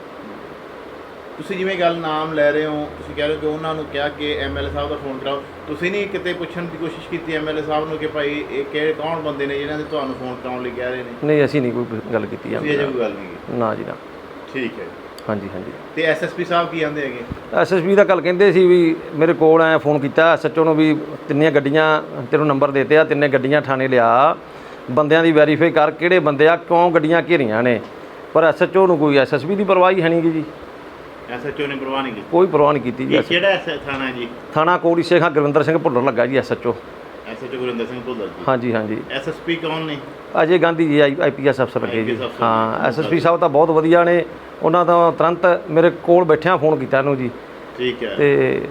Speaker 2: ਤੁਸੀਂ ਜਿਵੇਂ ਗੱਲ ਨਾਮ ਲੈ ਰਹੇ ਹੋ ਤੁਸੀਂ ਕਹਿ ਰਹੇ ਹੋ ਕਿ ਉਹਨਾਂ ਨੂੰ ਕਿਹਾ ਕਿ ਐਮਐਲਏ ਸਾਹਿਬ ਦਾ ਫੋਨ ਕਰਾਓ। ਤੁਸੀਂ ਨਹੀਂ ਕਿਤੇ ਪੁੱਛਣ ਦੀ ਕੋਸ਼ਿਸ਼ ਕੀਤੀ ਐਮਐਲਏ ਸਾਹਿਬ ਨੂੰ ਕਿ ਭਾਈ ਇਹ ਕਿਹੜੇ ਕੌਣ ਬੰਦੇ ਨੇ ਜਿਹਨਾਂ ਦੇ ਤੁਹਾਨੂੰ ਫੋਨ ਕਰਾਉਣ ਲਈ ਕਹਿ ਰਹੇ ਨੇ?
Speaker 1: ਨਹੀਂ ਅਸੀਂ ਨਹੀਂ ਕੋਈ ਗੱਲ ਕੀਤੀ
Speaker 2: ਤੁਸੀਂ ਅਜੇ ਕੋਈ ਗੱਲ ਨਹੀਂ ਕੀਤੀ?
Speaker 1: ਨਾ ਜੀ ਨਾ।
Speaker 2: ਠੀਕ ਹੈ
Speaker 1: ਹਾਂਜੀ ਹਾਂਜੀ।
Speaker 2: ਤੇ ਐਸਐਸਪੀ ਸਾਹਿਬ ਕੀ ਆਂਦੇ ਹੈਗੇ?
Speaker 1: ਐਸਐਸਪੀ ਦਾ ਕੱਲ ਕਹਿੰਦੇ ਸੀ ਵੀ ਮੇਰੇ ਕੋਲ ਆਇਆ ਫੋਨ ਕੀਤਾ ਐਸਐਚਓ ਨੂੰ ਵੀ ਤਿੰਨੀਆਂ ਗੱਡੀਆਂ ਤੈਨੂੰ ਨੰਬਰ ਦਿੱਤੇ ਆ ਤਿੰਨੇ ਗੱਡੀਆਂ ਥਾਣੇ ਲਿਆ। ਬੰਦਿਆਂ ਦੀ ਵੈਰੀਫਾਈ ਕਰ ਕਿਹੜੇ ਬੰਦੇ ਆ ਕਿਉਂ ਗੱਡੀਆਂ ਘੇਰੀਆਂ ਨੇ। ਪਰ ਐਸਐਚਓ ਨੂੰ ਕੋਈ ਐਸਐਸਪੀ ਦੀ ਪਰਵਾਹ ਹੀ ਨਹੀਂ ਜੀ।
Speaker 2: ਐਸਐਚਓ ਨੇ ਪ੍ਰਵਾਹ ਨਹੀਂ ਕੀਤੀ?
Speaker 1: ਕੋਈ ਪਰਵਾਹ ਨਹੀਂ ਕੀਤੀ ਜੀ
Speaker 2: ਇਹ ਕਿਹੜਾ ਥਾਣਾ ਜੀ?
Speaker 1: ਥਾਣਾ ਕੋੜੀ ਸ਼ੇਖਾ ਗੁਰਵਿੰਦਰ ਸਿੰਘ ਭੁੱਲਰ ਲੱਗਾ ਜੀ ਐਸਐਚਓ
Speaker 2: ਐਸਐਚਓ ਗੁਰਿੰਦਰ ਸਿੰਘ ਭੁੱਲਰ ਜੀ।
Speaker 1: ਹਾਂਜੀ ਹਾਂਜੀ।
Speaker 2: ਐਸਐਸਪੀ ਕੌਣ ਨੇ?
Speaker 1: ਅਜੇ ਗਾਂਧੀ ਜੀ ਆਈਪੀਐਸ ਅਫਸਰ ਲੱਗੇ ਜੀ।
Speaker 2: IPS ਅਫਸਰ।
Speaker 1: ਹਾਂ ਐਸਐਸਪੀ ਸਾਹਿਬ ਤਾਂ ਬਹੁਤ ਵਧੀਆ ਨੇ। ਉਹਨਾਂ ਦਾ ਤੁਰੰਤ ਮੇਰੇ ਕੋਲ ਬੈਠਿਆਂ ਫੋਨ ਕੀਤਾ ਇਹਨੂੰ ਜੀ।
Speaker 2: ਠੀਕ ਹੈ।
Speaker 1: ਤੇ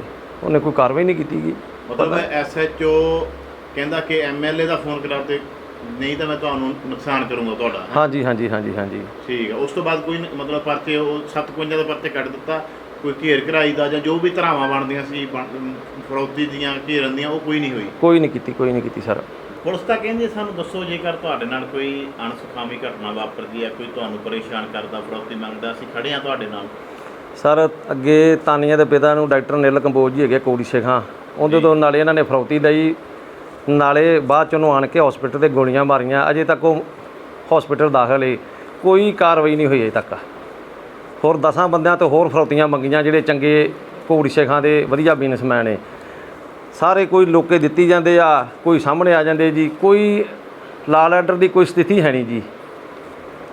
Speaker 1: ਉਹਨੇ ਕੋਈ ਕਾਰਵਾਈ ਨਹੀਂ ਕੀਤੀ ਗੀ
Speaker 2: ਮਤਲਬ ਐਸਐਚਓ ਕਹਿੰਦਾ ਕਿ ਐਮਐਲਏ ਦਾ ਫੋਨ ਕਰਾ ਤੇ ਨਹੀਂ ਤਾਂ ਮੈਂ ਤੁਹਾਨੂੰ ਨੁਕਸਾਨ ਕਰੂੰਗਾ ਤੁਹਾਡਾ
Speaker 1: ਹਾਂਜੀ ਹਾਂਜੀ ਹਾਂਜੀ ਹਾਂਜੀ।
Speaker 2: ਠੀਕ ਹੈ ਉਸ ਤੋਂ ਬਾਅਦ ਕੋਈ ਨ- ਮਤਲਬ ਪਰਚੇ ਉਹ 57 ਦਾ ਪਰਚੇ ਕੱਢ ਦਿੱਤਾ ਕੋਈ ਘੇਰ ਘਰਾਈ ਦਾ ਜਾਂ ਜੋ ਵੀ ਧਰਾਵਾਂ ਬਣਦੀਆਂ ਸੀ ਬਣ- ਫਰੌਤੀ ਦੀਆਂ ਘੇਰਨ ਦੀਆਂ ਉਹ ਕੋਈ ਨਹੀਂ ਹੋਈ?
Speaker 1: ਕੋਈ ਨਹੀਂ ਕੀਤੀ ਕੋਈ ਨਹੀਂ ਕੀਤੀ ਸਰ।
Speaker 2: ਪੁਲਿਸ ਤਾਂ ਕਹਿੰਦੀ ਹੈ, ਸਾਨੂੰ ਦੱਸੋ ਜੇਕਰ ਤੁਹਾਡੇ ਨਾਲ ਕੋਈ ਅਣਸੁਖਾਵੀ ਘਟਨਾ ਵਾਪਰਦੀ ਹੈ ਕੋਈ ਤੁਹਾਨੂੰ ਪਰੇਸ਼ਾਨ ਕਰਦਾ ਫਰੌਤੀ ਮੰਗਦਾ ਅਸੀਂ ਖੜੇ ਹਾਂ ਤੁਹਾਡੇ ਨਾਲ।
Speaker 1: ਸਰ ਅੱਗੇ ਤਾਨੀਆ ਦੇ ਪਿਤਾ ਨੂੰ ਡਾਕਟਰ ਨਿਲ ਕੰਬੋਜ ਜੀ ਹੈਗੇ ਕੋੜੀ ਸ਼ੇਖਾਂ। ਉਹਦੇ ਤੋਂ ਨਾਲੇ ਇਹਨਾਂ ਨੇ ਫਰੌਤੀ ਲਈ ਨਾਲੇ ਬਾਅਦ ਚ ਉਹਨੂੰ ਆਣ ਕੇ ਹਸਪੀਟਲ ਤੇ ਗੋਲੀਆਂ ਮਾਰੀਆਂ ਅਜੇ ਤੱਕ ਉਹ ਹਸਪੀਟਲ ਦਾਖਲ ਏ। ਕੋਈ ਕਾਰਵਾਈ ਨਹੀਂ ਹੋਈ ਅਜੇ ਤੱਕ। ਹੋਰ ਦਸਾਂ ਬੰਦਿਆਂ ਤੋਂ ਹੋਰ ਫਰੌਤੀਆਂ ਮੰਗੀਆਂ ਜਿਹੜੇ ਚੰਗੇ ਕੋੜੀ ਸ਼ੇਖਾਂ ਦੇ ਵਧੀਆ ਬਿਜ਼ਨਸਮੈਨ ਨੇ ਸਾਰੇ ਕੋਈ ਲੋਕੇ ਦਿੱਤੀ ਜਾਂਦੇ ਆ ਕੋਈ ਸਾਹਮਣੇ ਆ ਜਾਂਦੇ ਜੀ ਕੋਈ ਲਾਲ ਆਰਡਰ ਦੀ ਕੋਈ ਸਥਿਤੀ ਹੈ ਨਹੀਂ ਜੀ।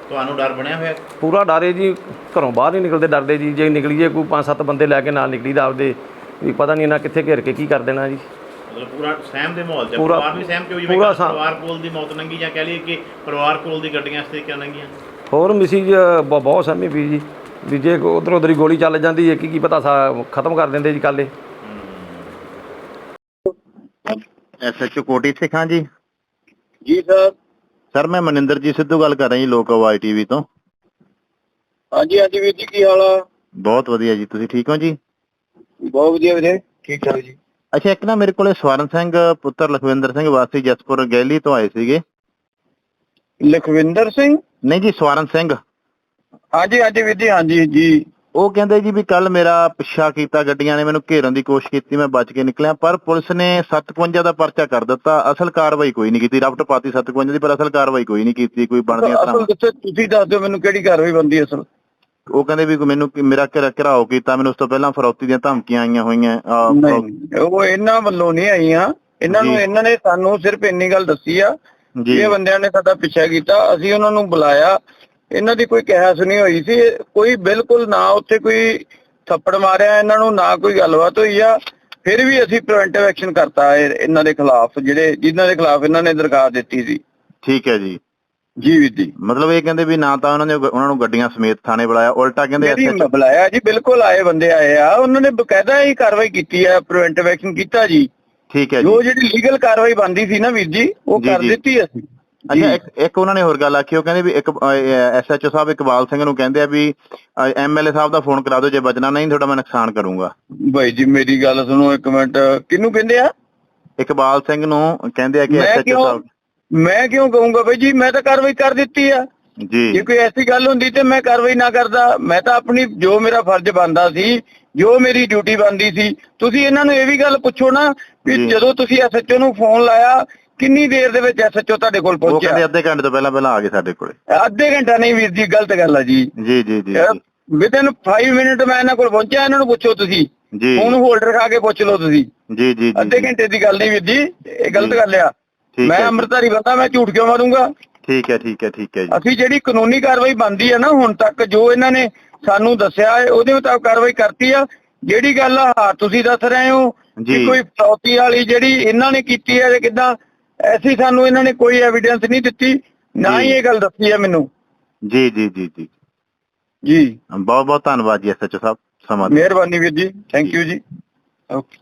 Speaker 2: ਤੁਹਾਨੂੰ ਡਰ ਬਣਿਆ ਹੋਇਆ?
Speaker 1: ਪੂਰਾ ਡਰੇ ਜੀ ਘਰੋਂ ਬਾਹਰ ਨਹੀਂ ਨਿਕਲਦੇ ਡਰਦੇ ਜੀ। ਜੇ ਨਿਕਲੀਏ ਕੋਈ ਪੰਜ ਸੱਤ ਬੰਦੇ ਲੈ ਕੇ ਨਾਲ ਨਿਕਲੀਦਾ ਆਪਦੇ ਵੀ ਪਤਾ ਨਹੀਂ ਇਹਨਾਂ ਕਿੱਥੇ ਘੇਰ ਕੇ ਕੀ ਕਰ ਦੇਣਾ ਜੀ।
Speaker 2: ਮਤਲਬ ਪੂਰਾ ਸਹਿਮ ਦੇ ਮਾਹੌਲ 'ਚ
Speaker 1: ਪੂਰਾ-
Speaker 2: ਪਰਿਵਾਰ ਵੀ ਸਹਿਮ ਕਿਉਂ ਜਿਵੇਂ
Speaker 1: ਪੂਰਾ
Speaker 2: ਕੱਲ੍ਹ
Speaker 1: ਸਹਿਮ।
Speaker 2: ਪਰਿਵਾਰ ਕੋਲ ਦੀ ਮੌਤ ਲੰਗੀ ਜਾਂ ਕਹਿ ਲਈਏ ਕਿ ਪਰਿਵਾਰ ਕੋਲ ਦੀ ਗੱਡੀਆਂ ਇਸ ਤਰੀਕੇ ਨਾਲ ਲੰਗੀਆਂ
Speaker 1: ਹੋਰ ਮਿਸਿਜ ਬ- ਬਹੁਤ ਸਮੇਂ ਵੀ ਜੀ। ਵੀ ਜੇ ਉਧਰ ਉਧਰ ਹੀ ਗੋਲੀ ਚੱਲ ਜਾਂਦੀ ਹੈ ਕੀ ਕੀ ਪਤਾ ਸਾ- ਖਤਮ ਕਰ ਦਿੰਦੇ ਜੀ ਕੱਲ੍ਹ ਇਹ।
Speaker 4: ਐਸਐਚਓ ਕੋਟੀ ਸਿੱਖਾਂ ਜੀ?
Speaker 5: ਜੀ ਸਰ।
Speaker 4: ਸਰ ਮੈਂ ਮਨਿੰਦਰਜੀਤ ਸਿੱਧੂ ਗੱਲ ਕਰ ਰਿਹਾ ਜੀ ਲੋਕ ਆਵਾਜ਼ ਟੀਵੀ ਤੋਂ।
Speaker 5: ਹਾਂਜੀ ਹਾਂਜੀ ਵੀਰ ਜੀ ਕੀ ਹਾਲ ਆ?
Speaker 4: ਬਹੁਤ ਵਧੀਆ ਜੀ। ਤੁਸੀਂ ਠੀਕ ਹੋ ਜੀ?
Speaker 5: ਬਹੁਤ ਵਧੀਆ ਵੀਰੇ। ਠੀਕ ਠਾਕ ਜੀ।
Speaker 4: ਅੱਛਾ ਇੱਕ ਨਾ ਮੇਰੇ ਕੋਲੇ ਸਵਰਨ ਸਿੰਘ ਪੁੱਤਰ ਲਖਵਿੰਦਰ ਸਿੰਘ ਵਾਸੀ ਜਸਪੁਰ ਗੈਲੀ ਤੋਂ ਆਏ ਸੀਗੇ।
Speaker 5: ਲਖਵਿੰਦਰ ਸਿੰਘ?
Speaker 4: ਨਹੀਂ ਜੀ ਸਵਰਨ ਸਿੰਘ।
Speaker 5: ਹਾਂਜੀ ਹਾਂਜੀ ਵੀਰ ਜੀ ਹਾਂਜੀ ਜੀ।
Speaker 4: ਉਹ ਕਹਿੰਦੇ ਜੀ ਵੀ ਕੱਲ ਮੇਰਾ ਪਿੱਛਾ ਕੀਤਾ ਗੱਡੀਆਂ ਨੇ ਮੈਨੂੰ ਘੇਰਨ ਦੀ ਕੋਸ਼ਿਸ਼ ਕੀਤੀ ਮੈਂ ਬਚ ਕੇ ਨਿਕਲਿਆ ਪਰ ਪੁਲਿਸ ਨੇ 57 ਦਾ ਪਰਚਾ ਕਰ ਦਿੱਤਾ ਅਸਲ ਕਾਰਵਾਈ ਕੋਈ ਨਹੀਂ ਕੀਤੀ ਰਫਟ ਪਾਤੀ 57 ਦੀ ਪਰ ਅਸਲ ਕਾਰਵਾਈ ਕੋਈ ਨਹੀਂ ਕੀਤੀ ਕੋਈ ਬਣਦੀਆਂ
Speaker 5: ਅਸਲ ਤੁਸੀਂ ਦੱਸ ਦਿਓ ਮੈਨੂੰ ਕਿਹੜੀ ਕਾਰਵਾਈ ਬੰਦੀ ਅਸਲ।
Speaker 4: ਉਹ ਕਹਿੰਦੇ ਵੀ ਮੈਨੂੰ ਮੇਰਾ ਘੇਰਾ ਘਰਾਓ ਕੀਤਾ ਮੈਨੂੰ ਉਸ ਤੋਂ ਪਹਿਲਾਂ ਫਰੌਤੀ ਦੀਆਂ ਧਮਕੀਆਂ ਆਈਆਂ ਹੋਈਆਂ
Speaker 5: ਉਹ ਇਹਨਾਂ ਵੱਲੋਂ ਨਹੀਂ ਆਈਆਂ। ਇਹਨਾਂ ਨੂੰ। ਇਹਨਾਂ ਨੇ ਸਾਨੂੰ ਸਿਰਫ ਇੰਨੀ ਗੱਲ ਦੱਸੀ ਆ
Speaker 4: ਜੀ।
Speaker 5: ਇਹ ਬੰਦਿਆਂ ਨੇ ਸਾਡਾ ਪਿੱਛਾ ਕੀਤਾ ਅਸੀਂ ਉਹਨਾਂ ਨੂੰ ਬੁਲਾਇਆ। ਇਹਨਾਂ ਦੀ ਕੋਈ ਕਹਿਆ ਸੁਣੀ ਹੋਈ ਸੀ। ਕੋਈ ਬਿਲਕੁਲ ਨਾ ਉੱਥੇ ਕੋਈ ਥੱਪੜ ਮਾਰਿਆ ਇਹਨਾਂ ਨੂੰ ਨਾ ਕੋਈ ਗੱਲਬਾਤ ਹੋਈ ਆ। ਫਿਰ ਵੀ ਅਸੀਂ ਪ੍ਰੀਵੈਂਟਿਵ ਐਕਸ਼ਨ ਕਰਤਾ ਇਹ- ਇਹਨਾਂ ਦੇ ਖਿਲਾਫ ਜਿਹੜੇ ਜਿਨ੍ਹਾਂ ਦੇ ਖਿਲਾਫ ਇਹਨਾਂ ਨੇ ਦਰਖਾਸਤ ਦਿੱਤੀ ਸੀ।
Speaker 4: ਠੀਕ ਹੈ ਜੀ।
Speaker 5: ਜੀ ਵੀਰ ਜੀ।
Speaker 4: ਮਤਲਬ ਇਹ ਕਹਿੰਦੇ ਵੀ ਨਾ ਤਾਂ ਉਹਨਾਂ ਨੇ ਉਹਨਾਂ ਨੂੰ ਗੱਡੀਆਂ ਸਮੇਤ ਥਾਣੇ ਬੁਲਾਇਆ ਉਲਟਾ ਕਹਿੰਦੇ SHO
Speaker 5: ਬੁਲਾਇਆ ਜੀ ਬਿਲਕੁਲ ਆਏ ਬੰਦੇ ਆਏ ਆ। ਉਹਨਾਂ ਨੇ ਬਕਾਇਦਾ ਹੀ ਕਾਰਵਾਈ ਕੀਤੀ ਆ ਪ੍ਰੀਵੈਂਟਿਵ ਐਕਸ਼ਨ ਕੀਤਾ ਜੀ।
Speaker 4: ਠੀਕ ਹੈ
Speaker 5: ਜੋ।
Speaker 4: ਜੀ
Speaker 5: ਜਿਹੜੀ ਲੀਗਲ ਕਾਰਵਾਈ ਬੰਦੀ ਸੀ ਨਾ ਵੀਰ ਜੀ ਉਹ ਕਰ। ਦਿੱਤੀ ਅਸੀਂ।
Speaker 4: ਅੱਛਾ ਇੱਕ ਉਹਨਾਂ ਨੇ ਹੋਰ ਗੱਲ ਆਖੀ ਉਹ ਕਹਿੰਦੇ ਵੀ ਇੱਕ ਐਸਐਚਓ ਸਾਹਿਬ ਇਕਬਾਲ ਸਿੰਘ ਨੂੰ ਕਹਿੰਦੇ ਆ ਵੀ ਐਮਐਲਏ ਸਾਹਿਬ ਦਾ ਫੋਨ ਕਰਾ ਦਿਓ ਜੇ ਬਚਣਾ ਨਹੀਂ ਤੁਹਾਡਾ ਮੈਂ ਨੁਕਸਾਨ ਕਰੂੰਗਾ।
Speaker 5: ਬਾਈ ਜੀ ਮੇਰੀ ਗੱਲ ਸੁਣੋ ਇੱਕ ਮਿੰਟ। ਕਿਹਨੂੰ ਕਹਿੰਦੇ ਆ?
Speaker 4: ਇਕਬਾਲ ਸਿੰਘ ਨੂੰ ਕਹਿੰਦੇ ਆ ਕਿ ਐਸਐਚਓ ਸਾਹਿਬ
Speaker 5: ਮੈਂ ਕਿਉਂ ਕਹੂੰਗਾ ਬਾਈ ਜੀ ਮੈਂ ਤਾਂ ਕਾਰਵਾਈ ਕਰ ਦਿੱਤੀ ਆ।
Speaker 4: ਜੀ।
Speaker 5: ਜੇ ਕੋਈ ਐਸੀ ਗੱਲ ਹੁੰਦੀ ਤੇ ਮੈਂ ਕਾਰਵਾਈ ਨਾ ਕਰਦਾ। ਮੈਂ ਤਾਂ ਆਪਣੀ ਜੋ ਮੇਰਾ ਫਰਜ਼ ਬਣਦਾ ਸੀ ਜੋ ਮੇਰੀ ਡਿਊਟੀ ਬਣਦੀ ਸੀ ਤੁਸੀਂ ਇਹਨਾਂ ਨੂੰ ਇਹ ਵੀ ਗੱਲ ਪੁੱਛੋ ਨਾ
Speaker 4: ਜੀ।
Speaker 5: ਜਦੋਂ ਤੁਸੀਂ ਐਸਐਚਓ ਨੂੰ ਫੋਨ ਲਾਇਆ ਕਿੰਨੀ ਦੇਰ ਦੇ ਵਿੱਚ ਐਸਐਚਓ ਤੁਹਾਡੇ ਕੋਲ
Speaker 4: ਉਹ ਕਹਿੰਦੇ
Speaker 5: ਪਹੁੰਚਿਆ
Speaker 4: ਅੱਧੇ ਘੰਟੇ ਤੋਂ ਪਹਿਲਾਂ ਪਹਿਲਾਂ ਆ ਗਏ ਸਾਡੇ ਕੋਲੇ।
Speaker 5: ਅੱਧੇ ਘੰਟਾ ਨਹੀਂ ਵੀਰ ਜੀ ਗਲਤ ਗੱਲ ਆ ਜੀ।
Speaker 4: ਜੀ ਜੀ ਜੀ
Speaker 5: ਵਿਦਨ 5 ਮਿੰਟ ਮੈਂ ਇਹਨਾਂ ਕੋਲ ਪਹੁੰਚਿਆ ਇਹਨਾਂ ਨੂੰ ਪੁੱਛੋ ਤੁਸੀਂ।
Speaker 4: ਜੀ।
Speaker 5: ਫੋਨ ਹੋਲਡਰ ਖਾ ਕੇ ਪੁੱਛ ਲਓ ਤੁਸੀਂ।
Speaker 4: ਜੀ ਜੀ
Speaker 5: ਅੱਧੇ
Speaker 4: ਜੀ।
Speaker 5: ਘੰਟੇ ਦੀ ਗੱਲ ਨਹੀਂ ਵੀਰ ਜੀ ਇਹ ਗਲਤ। ਗੱਲ ਆ। ਮੈਂ
Speaker 4: ਹੈ
Speaker 5: ਅੰਮ੍ਰਿਤਧਾਰੀ ਬੰਦਾ ਮੈਂ ਝੂਠ ਕਿਉਂ ਮਾਰੂੰਗਾ?
Speaker 4: ਠੀਕ ਹੈ ਠੀਕ ਹੈ ਠੀਕ ਹੈ ਜੀ।
Speaker 5: ਅਸੀਂ ਜਿਹੜੀ ਕਾਨੂੰਨੀ ਕਾਰਵਾਈ ਬੰਦੀ ਆ ਨਾ ਹੁਣ ਤੱਕ ਜੋ ਇਹਨਾਂ ਨੇ ਸਾਨੂੰ ਦੱਸਿਆ ਹੈ ਉਹਦੇ ਮੁਤਾਬਕ ਕਾਰਵਾਈ ਕਰਤੀ ਆ। ਜਿਹੜੀ ਗੱਲ ਆ ਤੁਸੀਂ ਦੱਸ ਰਹੇ ਹੋ। ਕਿ ਕੋਈ ਫਰੌਤੀ ਵਾਲੀ ਜਿਹੜੀ ਇਹਨਾਂ ਨੇ ਕੀਤੀ ਹੈ ਜਾਂ ਕਿਦਾਂ ਐਸੀ ਸਾਨੂੰ ਇਹਨਾਂ ਨੇ ਕੋਈ ਐਵੀਡੈਂਸ ਨਹੀਂ ਦਿੱਤੀ ਨਾ ਹੀ। ਇਹ ਗੱਲ ਦੱਸੀ ਹੈ ਮੈਨੂੰ।
Speaker 4: ਜੀ ਜੀ ਜੀ ਜੀ।
Speaker 5: ਜੀ।
Speaker 4: ਬਹੁਤ ਬਹੁਤ ਧੰਨਵਾਦ ਜੀ ਐਸਐਚਓ ਸਾਹਿਬ ਸਮਾਂ।
Speaker 5: ਮਿਹਰਬਾਨੀ ਵੀਰ ਜੀ ਥੈਂਕ ਯੂ ਜੀ। ਓਕੇ